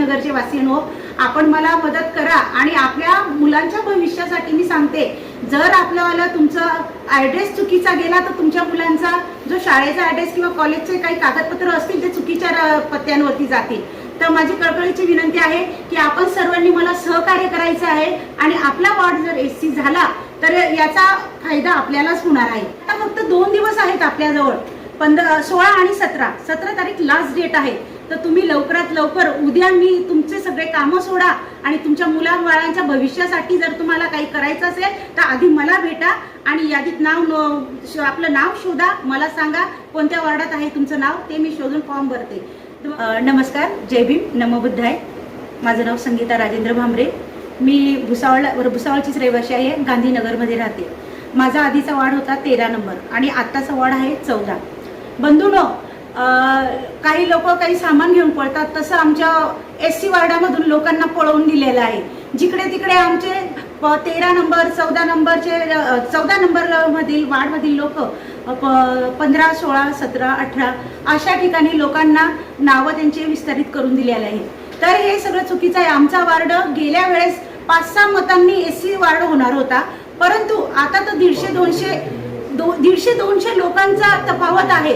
गांधीनगरचे वासिनो हो, आपण मला मदत करा आणि आपल्या मुलांच्या भविष्यासाठी मी सांगते. जर आपल्याला तुमचा ॲड्रेस चुकीचा गेला तर तुमच्या मुलांचा जो शाळेचा ॲड्रेस किंवा कॉलेजचे काही कागदपत्र असतील ते चुकीच्या पत्त्यांवरती जातील. तर माझी कळकळीची विनंती आहे की आपण सर्वांनी मला सहकार्य करायचं आहे आणि आपला वॉर्ड जर एस सी झाला तर याचा फायदा आपल्यालाच होणार आहे. आता फक्त दोन दिवस आहेत आपल्याजवळ. पंधरा सोळा आणि सतरा. सतरा तारीख लास्ट डेट आहे. तर तुम्ही लवकरात लवकर उद्या मी तुमचे सगळे कामं सोडा आणि तुमच्या मुलाबाळांच्या भविष्यासाठी जर तुम्हाला काही करायचं असेल तर आधी मला भेटा आणि यादीत नाव आपलं नाव शोधा मला सांगा कोणत्या वॉर्डात आहे तुमचं नाव ते मी शोधून फॉर्म भरते. नमस्कार जय भीम आहे माझं नाव संगीता राजेंद्र भांबरे मी भुसावळ भुसावळचीच रहिवाशी आहे गांधीनगरमध्ये राहते. माझा आधीचा वार्ड होता तेरा नंबर आणि आत्ताचा वाढ आहे चौदा. बंधूनो काही लोक काही सामान घेऊन पळतात. तसं आमच्या एस सी वार्डामधून लोकांना पळवून दिलेलं आहे. जिकडे तिकडे आमचे प- तेरा नंबर चौदा नंबरचे चौदा नंबर मधील वार्डमधील लोक पंधरा सोळा सतरा अठरा अशा ठिकाणी लोकांना नावं त्यांचे विस्तारित करून दिलेले आहे तर हे सगळं चुकीचं आहे. आमचा वार्ड गेल्या वेळेस पाच सहा मतांनी एस सी वार्ड होणार होता. परंतु आता तर दीडशे दोनशे दो दीडशे दोनशे लोकांचा तफावत आहे.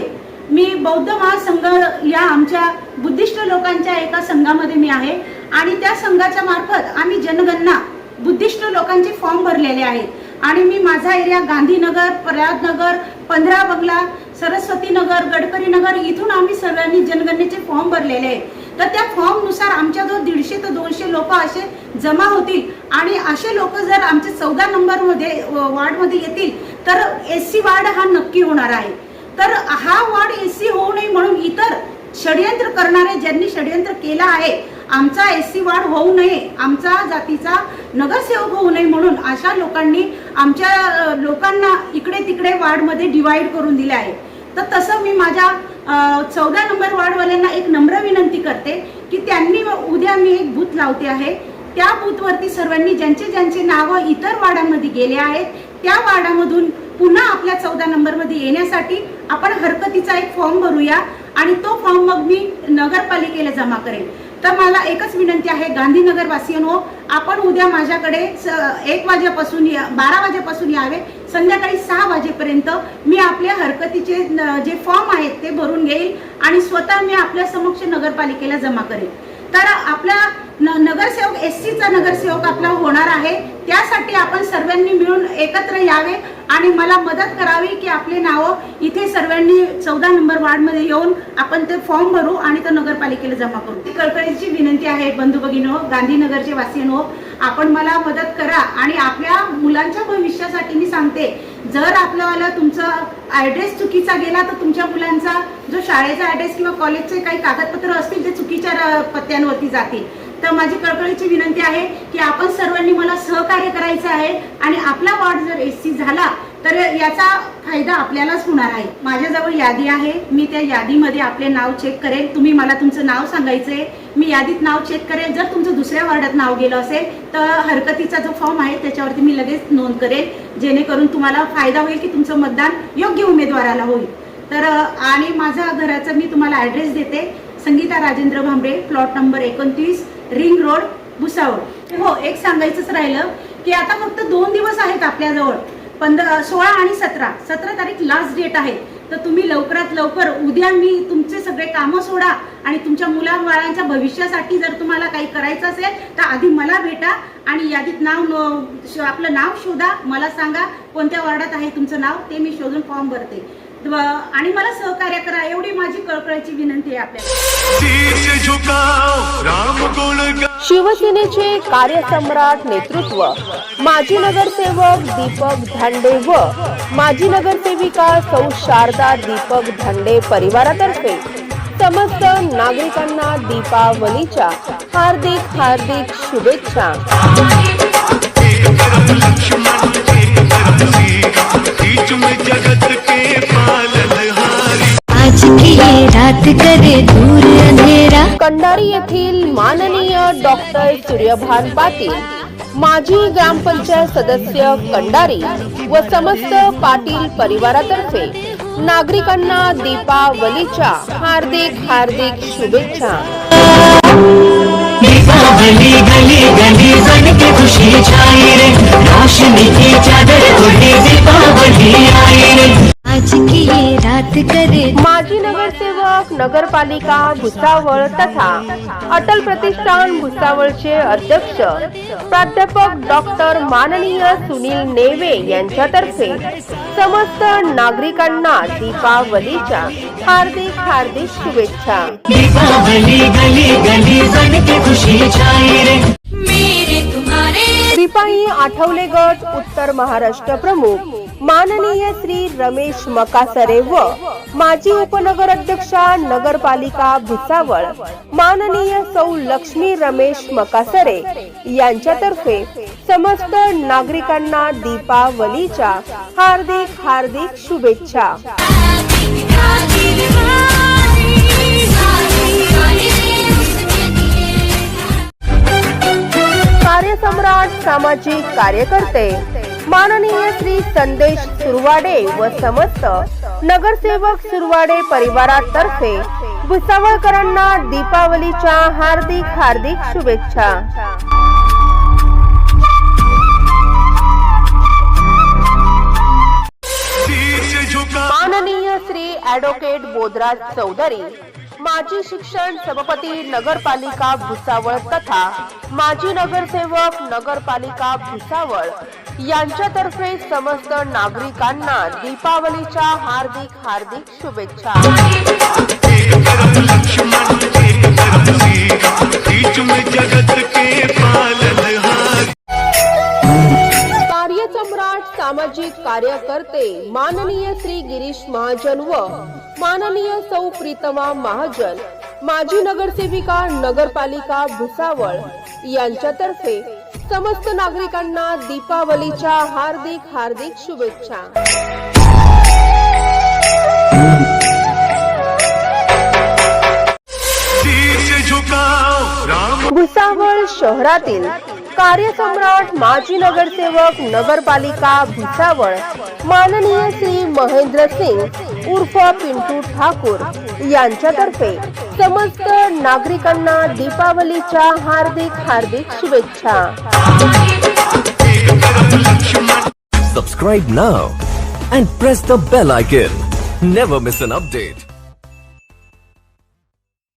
मी बौद्ध महासंघ या आमच्या बुद्धिस्ट लोकांच्या एका संघामध्ये मी आहे. आणि त्या संघाच्या मार्फत आम्ही जनगणना बुद्धिस्ट लोकांचे फॉर्म भरलेले आहेत आणि मी माझा एरिया गांधीनगर प्रयागनगर पंधरा बंगला सरस्वती नगर गडकरी नगर इथून आम्ही सर्वांनी जनगणनेचे फॉर्म भरलेले आहेत तर त्या फॉर्मनुसार आमच्या जो दीडशे ते दोनशे लोक असे जमा होतील. आणि असे लोक जर आमचे चौदा नंबरमध्ये वार्डमध्ये येतील तर एस सी वार्ड हा नक्की होणार आहे. तर हा वार्ड एस सी होऊ नये म्हणून इतर षडयंत्र करणारे ज्यांनी षडयंत्र केलं आहे आमचा एस सी वार्ड होऊ नये आमचा जातीचा नगरसेवक होऊ नये म्हणून अशा लोकांनी आमच्या लोकांना इकडे तिकडे वार्डमध्ये डिवाईड करून दिले आहे. तर तसं मी माझ्या चौदा नंबर वार्डवाल्यांना एक नम्र विनंती करते की त्यांनी उद्या मी एक बूथ लावते आहे. त्या बूथवरती सर्वांनी ज्यांचे ज्यांचे नावं इतर वार्डामध्ये गेले आहेत त्या वार्डामधून पुन्हा आपल्या चौदा नंबरमध्ये येण्यासाठी आपण हरकतीचा एक फॉर्म भरूया आणि तो फॉर्म मग मी नगरपालिकेला जमा करेल तर मला एकच विनंती आहे गांधीनगरवासियांनो आपण उद्या माझ्याकडे एक वाजेपासून या बारा वाजेपासून यावे संध्याकाळी सहा वाजेपर्यंत मी आपल्या हरकतीचे जे फॉर्म आहेत ते भरून घेईल आणि स्वतः मी आपल्या समक्ष नगरपालिकेला जमा करेल तर आपला न- नगरसेवक एस सीचा नगरसेवक आपला होणार आहे. त्यासाठी आपण सर्वांनी मिळून एकत्र यावे आणि मला मदत करावी की आपले नावं इथे सर्वांनी चौदा नंबर वार्डमध्ये येऊन आपण ते फॉर्म भरू आणि तो नगरपालिकेला जमा करू. ती कळकळीची विनंती आहे बंधू भगिनो गांधीनगरचे वासिनो आपण मला मदत करा आणि आपल्या मुलांच्या भविष्यासाठी मी सांगते जर आपल्याला तुमचा ॲड्रेस चुकीचा गेला तर तुमच्या मुलांचा जो शाळेचा ॲड्रेस किंवा कॉलेजचे काही कागदपत्र असतील ते चुकीच्या पत्त्यांवरती जातील. तर माझी कळकळीची विनंती आहे की आपण सर्वांनी मला सहकार्य करायचं आहे आणि आपला वॉर्ड जर एस सी झाला तर याचा फायदा आपल्यालाच होणार आहे. माझ्याजवळ यादी आहे. मी त्या यादीमध्ये आपले नाव चेक करेल. तुम्ही मला तुमचं नाव सांगायचंय. मी यादीत नाव चेक करेल. जर तुमचं दुसऱ्या वार्डात नाव गेलं असेल तर हरकतीचा जो फॉर्म आहे त्याच्यावरती मी लगेच नोंद करेल. जेणेकरून तुम्हाला फायदा होईल की तुमचं मतदान योग्य उमेदवाराला होईल. तर आणि माझा घराचा मी तुम्हाला ॲड्रेस देते. संगीता राजेंद्र भांबरे प्लॉट नंबर एकोणतीस रिंग रोड भुसावळ. हो एक सांगायचंच राहिलं की आता फक्त दोन दिवस आहेत आपल्याजवळ. पंधरा सोळा आणि सतरा. सतरा तारीख लास्ट डेट आहे. तर तुम्ही लवकरात लवकर उद्या मी तुमचे सगळे कामं सोडा आणि तुमच्या मुलाबाळांच्या भविष्यासाठी जर तुम्हाला काही करायचं असेल तर आधी मला भेटा आणि यादीत नाव आपलं नाव शोधा मला सांगा कोणत्या वॉर्डात आहे तुमचं नाव ते मी शोधून फॉर्म भरते. आणि मला सहकार्य करा एवढी माझी कळकळीची विनंती आहे आपल्याला. शिवसेनेचे कार्यसम्राट नेतृत्व माजी नगरसेवक दीपक धांडे व माजी नगरसेविका सौ शारदा दीपक धांडे परिवारातर्फे समस्त नागरिकांना दीपावलीच्या हार्दिक हार्दिक शुभेच्छा. एक करम लक्ष्मण एक करम सीता बीच में जगत के पालनहारी आज की ये रात करे दूर अंधेरा। कंडारी येथील माननीय डॉक्टर सूर्यभान पाटील माजी ग्रामपंचायत सदस्य कंडारी व समस्त पाटील परिवारातर्फे नागरिकांना दीपावलीच्या हार्दिक हार्दिक शुभेच्छा. दीपावली गली गली बन की खुशी छाई रे. रोशनी की चादर ओढ़े दीपावली आई रे. आज की ये रात करे माजी नगरसेवक नगरपालिका भुसावळ तथा अटल प्रतिष्ठान भुसावळचे अध्यक्ष प्राध्यापक डॉक्टर माननीय सुनील नेवे यांच्यातर्फे समस्त नागरिकांना दीपावलीच्या हार्दिक हार्दिक शुभेच्छा. दीपावली गली गली बन के खुशी छाई रे. रिपाई आठवले गट उत्तर महाराष्ट्र प्रमुख. माननीय श्री रमेश मकासरे व माजी उपनगर अध्यक्षा नगरपालिका भुसावळ माननीय सौ लक्ष्मी रमेश मकासरे यांच्यातर्फे समस्त नागरिकांना दीपावलीच्या हार्दिक हार्दिक शुभेच्छा. कार्यसम्राट सामाजिक कार्यकर्ते माननीय श्री संदेश सुरवाडे व समस्त नगरसेवक सुरवाडे परिवारातर्फे भुसावळकरांना दीपावलीच्या हार्दिक हार्दिक शुभेच्छा. माननीय श्री ऍडव्होकेट बोधराज चौधरी माजी शिक्षण सभापती नगरपालिका भुसावळ तथा माजी नगरसेवक नगरपालिका भुसावळ यांच्यातर्फे समस्त नागरिकांना दीपावलीच्या हार्दिक हार्दिक शुभेच्छा. कार्यसम्राट सामाजिक कार्यकर्ते माननीय श्री गिरीश महाजन व माननीय सौ प्रीतमा महाजन माजी नगरसेविका नगरपालिका भुसावळ यांच्यातर्फे समस्त नागरिकांना दीपावलीच्या हार्दिक हार्दिक शुभेच्छा. भुसावळ शहरातील कार्यसम्राट माजी नगरसेवक नगरपालिका भुसावळ माननीय श्री महेंद्र सिंग उर्फ पिंटू ठाकूर यांच्यातर्फे समस्त नागरिकांना दीपावलीच्या हार्दिक हार्दिक शुभेच्छा subscribe now and press the bell icon never miss an update.